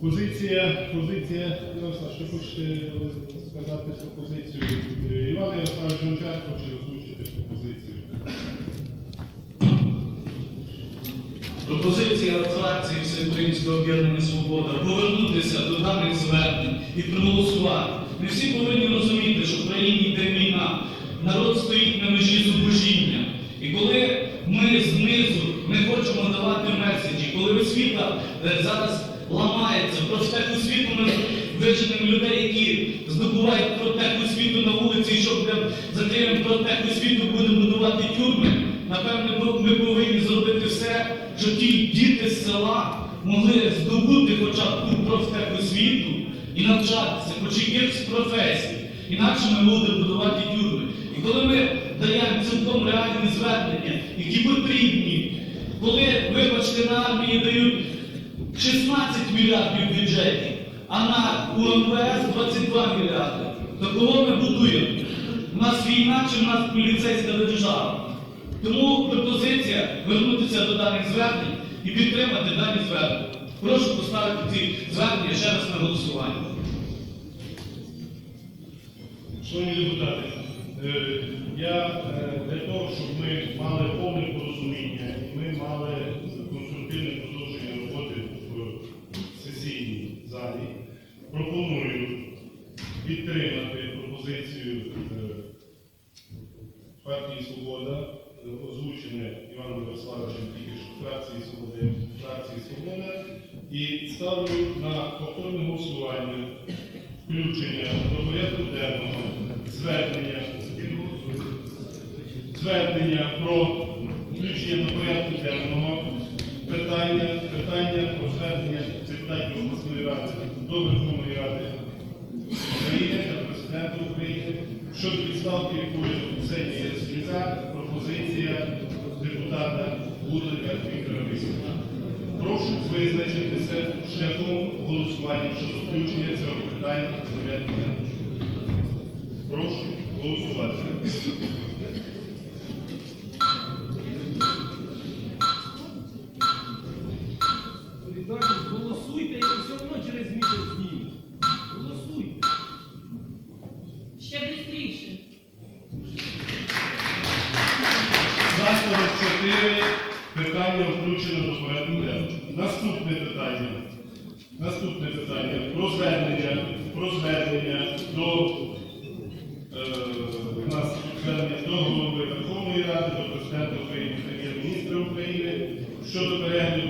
Позиція, позиція, що хочете сказати про позицію? Е, Іван Ярославович Гончар хоче озвучити пропозицію. Пропозиція фракції Всеукраїнського об'єднання Свобода повернутися до даних звернень і проголосувати. Ми всі повинні розуміти, що в країні йде війна, народ стоїть на межі зубожіння. І коли ми знизу не хочемо давати меседжі, коли освіта е, зараз ламається, проспект освіту ми виженемо людей, які здобувають протек освіту на вулиці, і щоб закриємо протек освіту, будемо будувати тюрми. Напевне, ми повинні зробити все, щоб ті діти з села могли здобути хоча б ту профтех освіту і навчатися, хоч якихось професій. Інакше ми будемо будувати тюрми. І коли ми даємо цілком реальні звернення, які потрібні, коли, вибачте, на армії дають 16 мільярдів в бюджеті, а на УМВС 22 мільярди, то кого ми будуємо? У нас війна чи в нас поліцейська держава? Тому пропозиція вернутися до даних звернень і підтримати дані звернення. Прошу поставити ці звернення ще раз на голосування. Шановні депутати, е, я е, для того, щоб ми мали повне порозуміння ми мали пропоную підтримати пропозицію е, партії Свобода, озвучене Іваном Ярославовичем тільки що фракції Свободи, фракції Свобода, і ставлю на повторне голосування включення до порядку денного звернення, звернення про включення до порядку денного питання, депутатів обласної ради до Верховної Ради України та президента України щодо відставки якої Ксенія Сліза, пропозиція депутата Гудлика Віктора Вікторовича. Прошу визначитися шляхом голосування щодо включення цього питання. Прошу голосувати. 44 питання включено до порядку денного. Наступне питання. Наступне питання про звернення, про звернення до е, нас звернення до голови Верховної Ради, до президента України, прем'єр-міністра України щодо перегляду